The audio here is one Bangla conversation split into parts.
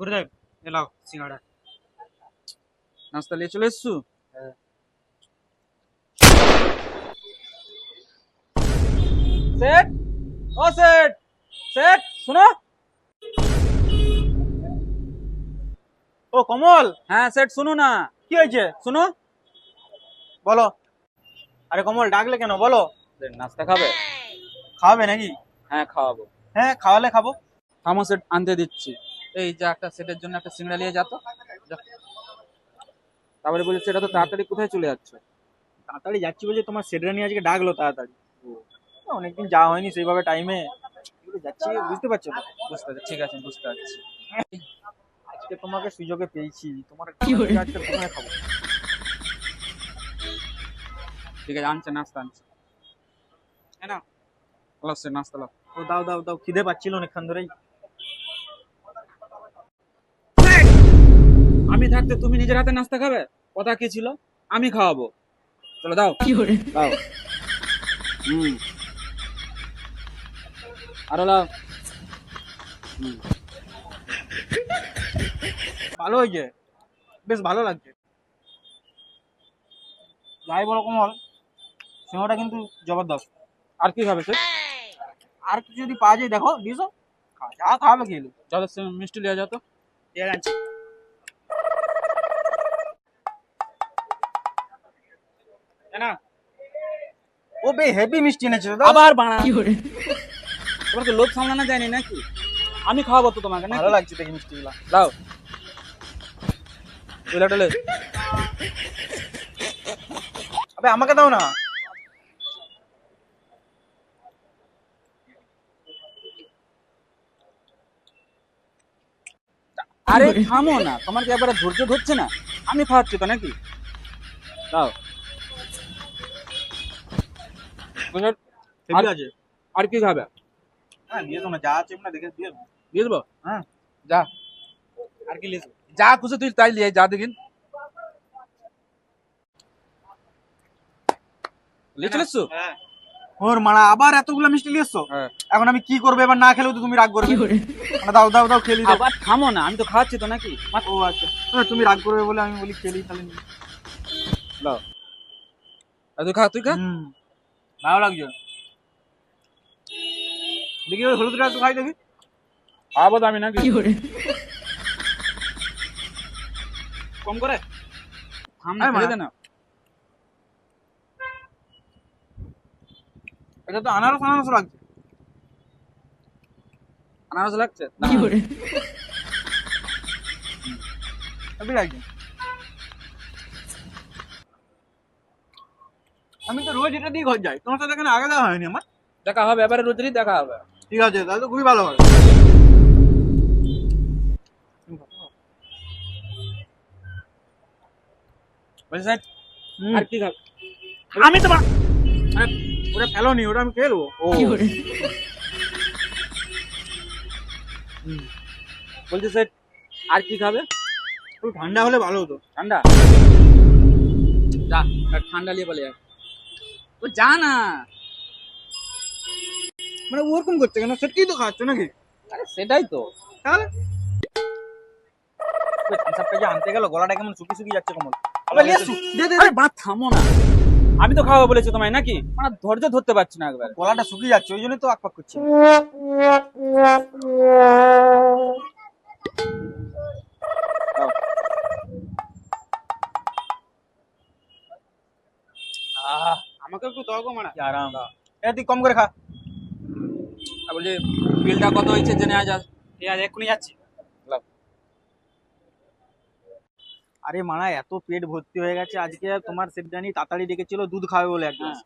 গুরুদেব এলাও সিঙ্গাড়া নাস্তা নিয়ে চলে এসছু সেট ও সেট সেট শোনো ও কমল হ্যাঁ সেট শুনো না কি হয়েছে শুনো বলো। আরে কমল ডাকলে কেন? বলো। নাস্তা খাবে? খাওয়াবে নাকি? হ্যাঁ খাওয়াবো। হ্যাঁ খাওয়ালে খাব। থামো সেট আনতে দিচ্ছি। এই যে একটা সেটের জন্য একটা সিঙ্গড়া নিয়ে যা তো। তারপরে বলি সেটা তো তাড়াতাড়ি কোথায় চলে যাচ্ছে? তাড়াতাড়ি যাচ্ছি বলছে তোমার সেটরানি আজকে ডাকলো তাড়াতাড়ি। অনেকদিন যাওয়া হয়নি সেইভাবে টাইমে যাচ্ছি বুঝতে পারছ বুঝতে পারছি ঠিক আছে বুঝতে পারছি। আজকে তোমাকে সুযোগে পেয়েছি। তোমার কি বলে? আজকে খাব। ঠিক আছে আনছে নাস্তা আনছে। হ্যাঁ না? হলো সে নাস্তা লো ও দাও দাও দাও খিদে পাচ্ছিল অনেকক্ষণ ধরেই। আমি থাকতে তুমি নিজের হাতে নাস্তা খাবে? কথা কি ছিল? আমি খাওয়াবো। চলো দাও। দাও। হুম। আরও লাও ভালো হয়েছে। বেশ ভালো লাগছে। যাই বলো কমল। সিনেমাটা কিন্তু জবরদস্ত। আর কি খাবে সে? আর কিছু যদি পাওয়া যায় দেখো দিয়েছ? যা খাবে খেলো মিষ্টি লিয়ে যাও তো ঠিক আছে না। ও বে হেভি মিষ্টি এনেছে আবার বানা তোমার তো লোভ সামলানো যায়নি নাকি? আমি খাওয়াবো তো তোমাকে নাকি? ভালো লাগছে দেখি মিষ্টিগুলা। দাও। আবে আমাকে দাও না। আরে থামো না তোমার কি একবারে ধৈর্য ধরছে না? আমি খাওয়াচ্ছি তো নাকি? দাও। আছে। আর কি খাবে? হ্যাঁ দিয়ে দাও না যা আছে দেখে দিয়ে দিয়ে দেবো? হ্যাঁ। যা। আর কি লিখো যা খুশি তুই তাই লিয়ে যা দেখিন লিয়ে চলে হ্যাঁ। ওর মারা আবার এতগুলো মিষ্টি নিয়ে এসছো হ্যাঁ। এখন আমি কি করব? এবার না খেলেও তো তুমি রাগ করবে। মানে দাও দাও দাও খেলি আবার থামো না আমি তো খাওয়াচ্ছি তো নাকি? ও আচ্ছা। হ্যাঁ, তুমি রাগ করবে বলে আমি বলি খেলি তাহলে দাও। তুই খা তুই খা। ভালো লাগছে। দেখি ওই হলুদটা একটু খাই দেখি। তো আমি নাকি? কম করে? থাম না আরে ফেলে মা। দে না এটা তো আনারস আনারস লাগছে। আনারস লাগছে? আমি তো রোজ এটা দিয়ে ঘর যাই। তোমার সাথে এখানে আগে দেওয়া হয়নি আমার। দেখা হবে এবারে রোজেরই দেখা হবে। ঠিক আছে তাহলে তো খুবই ভালো হবে। আর কি খাবে? আমি তো বা- আরে, ওটা নি ওটা আমি খেয়ে নেব। ও। বলছি স্যার আর কি খাবে? একটু ঠান্ডা হলে ভালো হতো। ঠান্ডা? যা ঠান্ডা নিয়ে বলে ও যা না। মানে ওরকম করছে কেন? সেটাই তো খাচ্ছ নাকি? আরে সেটাই তো। তাহলে? থামসাপটা যে আনতে গেল গলাটা কেমন শুকিয়ে শুকিয়ে যাচ্ছে কমল আবার দে দে। আরে থামো না। আমি তো খাওয়াবো বলেছি তোমায় নাকি? মানে ধৈর্য ধরতে পারছি না একবার। গলাটা শুকিয়ে যাচ্ছে ওই জন্যই তো আকপাক করছে। আমাকে একটু দাও গো মারা। কি আরাম। এ তুই কম করে খা। আর বলছি বিলটা কত হয়েছে জেনে আজ আজ এক্ষুনি যাচ্ছি। আরে মানা এত পেট ভর্তি হয়ে গেছে আজকে তোমার সেটানি তাড়াতাড়ি ডেকেছিল দুধ খাবে বলে এক গ্লাস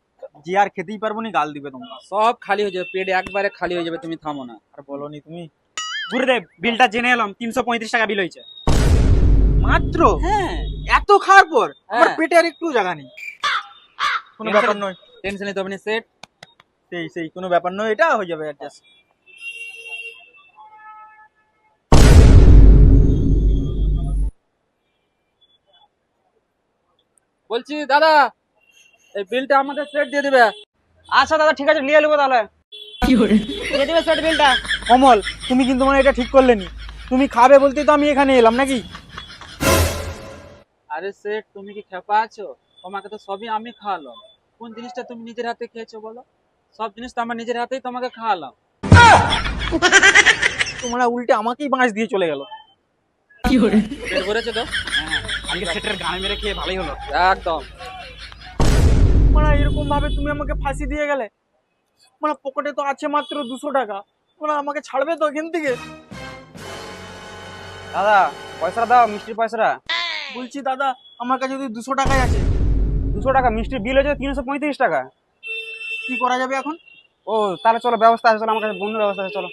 যে আর খেতেই পারব নি গাল দিবে তোমরা। সব খালি হয়ে যাবে পেট একবারে খালি হয়ে যাবে তুমি থামো না। আর বলনি তুমি? গুরুদেব বিলটা জেনে এলাম তিনশো পঁয়ত্রিশ টাকা বিল হয়েছে। মাত্র? হ্যাঁ। এত খাওয়ার পর? আমার হ্যাঁ। পেটে আর একটু জায়গা নেই। কোনো ব্যাপার নয়। টেনশন নিতে হবে না সেট সেই সেই কোনো ব্যাপার নয় এটা হয়ে যাবে অ্যাডজাস্ট বলছি দাদা এই বিলটা আমাদের সেট দিয়ে দিবে। আচ্ছা দাদা ঠিক আছে নিয়ে নেব তাহলে। দিয়ে দেবে সেট বিলটা কমল তুমি কিন্তু মানে এটা ঠিক করলে নি তুমি খাবে বলতে তো আমি এখানে এলাম নাকি? আরে সেট তুমি কি খেপা আছো? তোমাকে তো সবই আমি খাওয়ালাম। কোন জিনিসটা তুমি নিজের হাতে খেয়েছো বলো? সব জিনিস তো আমার নিজের হাতেই তোমাকে খাওয়ালাম। তোমরা উল্টে আমাকেই বাঁশ দিয়ে চলে গেল। পেট ভরেছে তো? আজকে সেটের গানে মেরে খেয়ে ভালোই হলো। একদম। মানে এরকম ভাবে তুমি আমাকে ফাঁসি দিয়ে গেলে? মানে পকেটে তো আছে মাত্র দুশো টাকা। মানে আমাকে ছাড়বে তো এখান থেকে? দাদা পয়সাটা দাও মিষ্টির পয়সাটা। বলছি দাদা আমার কাছে যদি দুশো টাকাই আছে। দুশো টাকা মিষ্টির বিল হয়েছে তিনশো পঁয়ত্রিশ টাকা। কি করা যাবে এখন? ও তাহলে চলো ব্যবস্থা আছে চলো আমার কাছে বন্ধু ব্যবস্থা আছে চলো।